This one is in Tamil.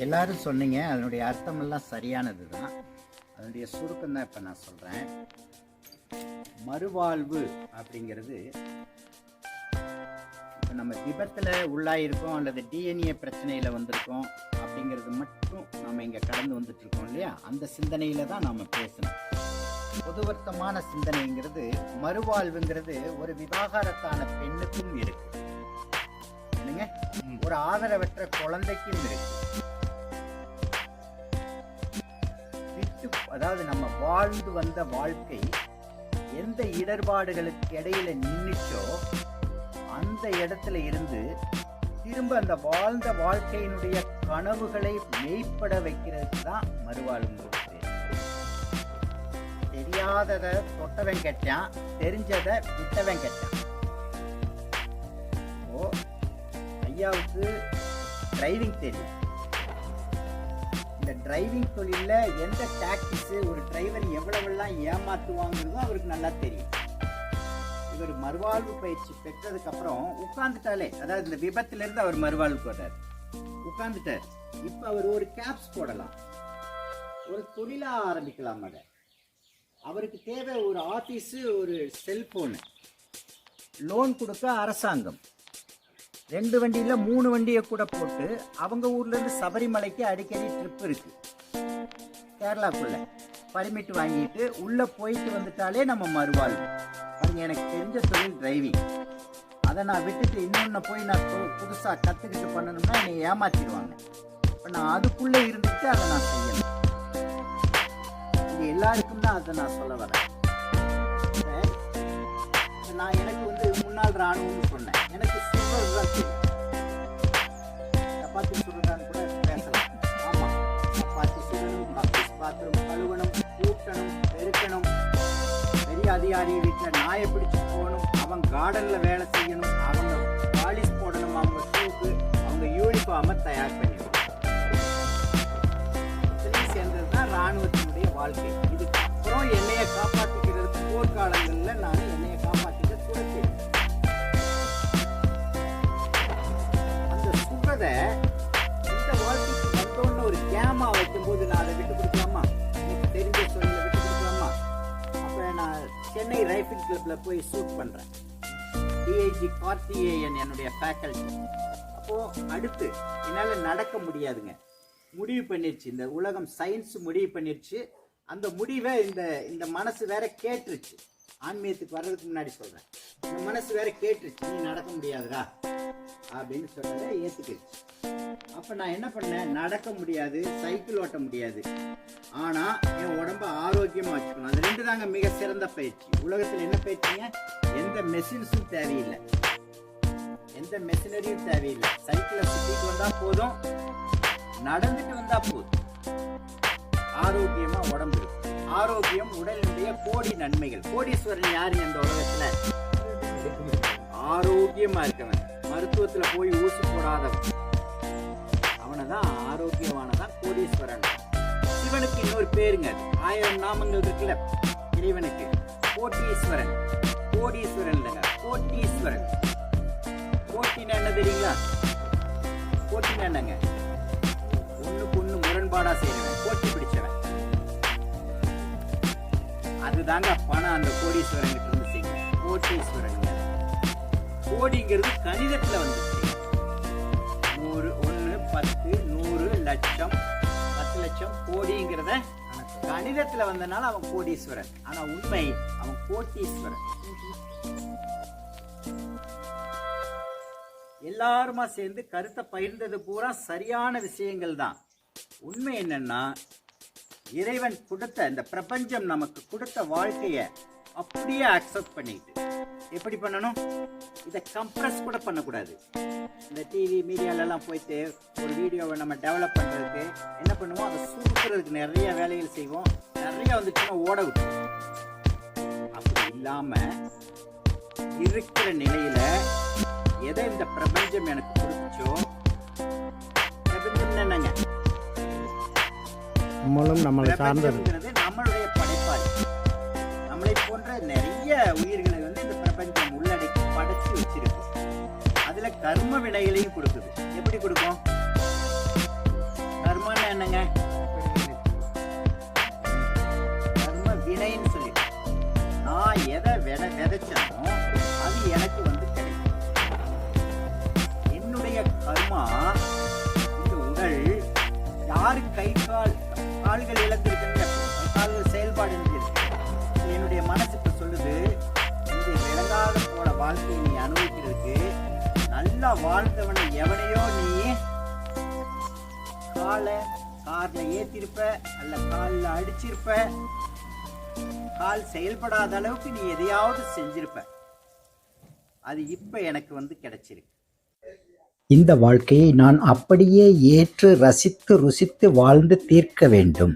எல்லாரும் சொன்னீங்க அதனுடைய அர்த்தமெல்லாம் சரியானது தான் அதனுடைய சுருக்கம் தான் இப்போ நான் சொல்கிறேன் மறுவாழ்வு அப்படிங்கிறது இப்போ நம்ம விபத்தில் உள்ளாயிருக்கோம் அல்லது டிஎன்ஏ பிரச்சனையில் வந்திருக்கோம் அப்படிங்கிறது மட்டும் நம்ம இங்கே கடந்து வந்துட்டு இருக்கோம் இல்லையா? அந்த சிந்தனையில் தான் நாம் பேசணும். பொதுவர்த்தமான சிந்தனைங்கிறது மறுவாழ்வுங்கிறது ஒரு விவாகரத்தான பெண்ணுக்கும் இருக்கு. என்னங்க? ஒரு ஆதரவற்ற குழந்தைக்கும் இருக்கு. விட்டு அதாவது நம்ம வாழ்ந்து வந்த வாழ்க்கை எந்த இடர்பாடுகளுக்கு இடையில நின்னுச்சோ அந்த இடத்துல இருந்து திரும்ப அந்த வாழ்ந்த வாழ்க்கையினுடைய கனவுகளை மெய்ப்பட வைக்கிறதுக்கு தான் மறுவாழ்வு தெரியாததை தொட்டவன் கெட்டான் தெரிஞ்சதை விட்டவன் கெட்டான். ஐயாவுக்கு டிரைவிங் தெரியும். டிரைவிங் தொழிலில் எந்த டாக்டிக்ஸு ஒரு டிரைவர் எவ்வளவெல்லாம் ஏமாற்றுவாங்கிறதும் அவருக்கு நல்லா தெரியும். இவர் மறுவாழ்வு பயிற்சி பெற்றதுக்கப்புறம் உட்காந்துட்டாலே அதாவது இந்த விபத்துலேருந்து அவர் மறுவாழ்வு போட்டார் உட்காந்துட்டார் இப்போ அவர் ஒரு கேப்ஸ் போடலாம். ஒரு தொழிலாக ஆரம்பிக்கலாம் அதை. அவருக்கு தேவை ஒரு ஆஃபீஸு ஒரு செல்ஃபோனு லோன் கொடுக்க அரசாங்கம். ரெண்டு வண்டியில் மூணு வண்டியை கூட போட்டு அவங்க ஊர்லேருந்து சபரிமலைக்கு அடிக்கடி ட்ரிப் இருக்கு. கேரளாக்குள்ள. பர்மிட் வாங்கிட்டு உள்ளே போயிட்டு வந்துட்டாலே நம்ம மறுவாழ்வு. அவங்க எனக்கு தெரிஞ்ச தொழில் டிரைவிங் அதை நான் விட்டுட்டு இன்னொன்று போய் நான் புதுசாக கற்றுக்கிட்டு பண்ணணும்னா என்னை ஏமாற்றிடுவாங்க இப்போ நான் அதுக்குள்ளே இருந்துட்டு அதை நான் செய்யணும். இது எல்லாருக்கும் தான் அதை நான் சொல்ல வரேன். நான் எனக்கு வந்து முன்னாள் ராணுவம்னு சொன்னேன். நாயை பிடிச்சு போகணும். அவன் கார்டனில் வேலை செய்யணும். அவங்க பாலிஷ் போடணும். அவங்க ஷூக்கு அவங்க யூனிஃபார்மை தயார் பண்ணிடணும் சேர்ந்தது தான் ராணுவத்தினுடைய வாழ்க்கை. இதுக்கப்புறம் என்னையை காப்பாற்றிக்கிறது போர்க்காலங்களில் நான் என்னையை காப்பாற்றிக்க துடைக்கிறேன் அந்த சுகதை சென்னை ரைஃபிள் கிளப்பில் போய் ஷூட் பண்ணுறேன் டிஐஜி கார்த்திகேயன் என்னுடைய ஃபேக்கல்ட்டி அப்போது அடுத்து என்னால் நடக்க முடியாதுங்க. முடிவு பண்ணிருச்சு. இந்த உலகம் சயின்ஸ் முடிவு பண்ணிருச்சு. அந்த முடிவை இந்த இந்த மனசு வேற கேட்டுருச்சு. ஆன்மீகத்துக்கு வர்றதுக்கு முன்னாடி சொல்றேன். என் மனசு வேற கேட்டுருச்சு நீ நடக்க முடியாதுடா அப்படின்னு சொன்னதை ஏற்றுக்கிடுச்சு அப்ப நான் என்ன பண்ணேன்? நடக்க முடியாது சைக்கிள் ஓட்ட முடியாது. ஆனா என் உடம்ப ஆரோக்கியமா வச்சுக்கணும். அது ரெண்டு தாங்க மிக சிறந்த பயிற்சி. உலகத்துல என்ன பயிற்சிங்க? எந்த மெஷின்ஸும் தேவையில்லை. எந்த மெஷினரியும் தேவையில்லை. சைக்கிளை சுற்றிட்டு வந்தால் போதும். நடந்துட்டு வந்தால் போதும். ஆரோக்கியமா உடம்பு இருக்கும். ஆரோக்கியம் உடலினுடைய கோடி நன்மைகள். கோடீஸ்வரன் யாரு இந்த உலகத்துல? ஆரோக்கியமா இருக்கவன். மருத்துவத்துல போய் ஊசி போடாதவன். அவனை தான் ஆரோக்கியமானதான் கோடீஸ்வரன். சிவனுக்கு இன்னொரு பேருங்க ஆயிரம் நாமங்கள் இருக்குல்ல? இறைவனுக்கு. கோட்டீஸ்வரன். கோடீஸ்வரன் இல்லைங்க. கோட்டீஸ்வரன். கோட்டினா என்ன தெரியுங்களா? கோட்டினா என்னங்க? ஒண்ணுக்கு ஒண்ணு முரண்பாடா செய்யறவன் தாங்க பணம் அந்த கோடீஸ்வரன் கிட்ட கோட்டீஸ்வரன் கோடிங்கிறது கணிதத்தில் வந்துச்சு நூறு ஒன்று பத்து நூறு லட்சம் பத்து லட்சம் கோடிங்கிறத கணிதத்தில் வந்தனால அவன் கோடீஸ்வரன். ஆனால் உண்மை அவன் கோட்டீஸ்வரன். எல்லாருமா சேர்ந்து கருத்தை பகிர்ந்தது பூரா சரியான விஷயங்கள் தான் உண்மை என்னன்னா இறைவன் கொடுத்த இந்த பிரபஞ்சம் நமக்கு கொடுத்த வாழ்க்கைய அப்படியே அக்செப்ட் பண்ணிட்டு. எப்படி பண்ணணும்? இதை கம்ப்ரஸ் கூட பண்ணக்கூடாது. இந்த டிவி மீடியாலெல்லாம் போயிட்டு ஒரு வீடியோவை நம்ம டெவலப் பண்ணுறதுக்கு என்ன பண்ணுவோம்? அதை சுருக்கிறதுக்கு நிறைய வேலைகள் செய்வோம். நிறைய வந்துச்சுன்னா ஓட விட்டுருவோம் அப்படி இல்லாம இருக்கிற நிலையில எதை இந்த பிரபஞ்சம் எனக்கு கொடுத்துச்சோ நம்மளும் நம்மளை சார்ந்தது. நம்மளுடைய படைப்பாளி. நம்மளை போன்ற நிறைய உயிர்களை வந்து இந்த பிரபஞ்சம் உள்ளடக்கி படைச்சு வச்சிருக்கு. அதுல கர்ம வினைகளையும் கொடுக்குது. எப்படி கொடுக்கும்? கர்மன்னா என்னங்க? கர்ம வினைன்னு சொல்லி நான் எதை விட விதைச்சனோ அது எனக்கு வந்து கிடைக்கும். என்னுடைய கர்மா உங்கள் உடல் யாரு கை கால்கள் இழந்திருக்குன்னு கால்கள் செயல்பாடு என்னுடைய மனசு இப்ப சொல்லுது இந்த விளங்காத போல வாழ்க்கையை நீ அனுபவிக்கிறதுக்கு நல்லா வாழ்ந்தவனை எவனையோ நீ காலை கார்ல ஏத்திருப்ப அல்ல காலில் அடிச்சிருப்ப கால் செயல்படாத அளவுக்கு நீ எதையாவது செஞ்சிருப்ப. அது இப்ப எனக்கு வந்து கிடைச்சிருக்கு. இந்த வாழ்க்கையை நான் அப்படியே ஏற்று ரசித்து ருசித்து வாழ்ந்து தீர்க்க வேண்டும்.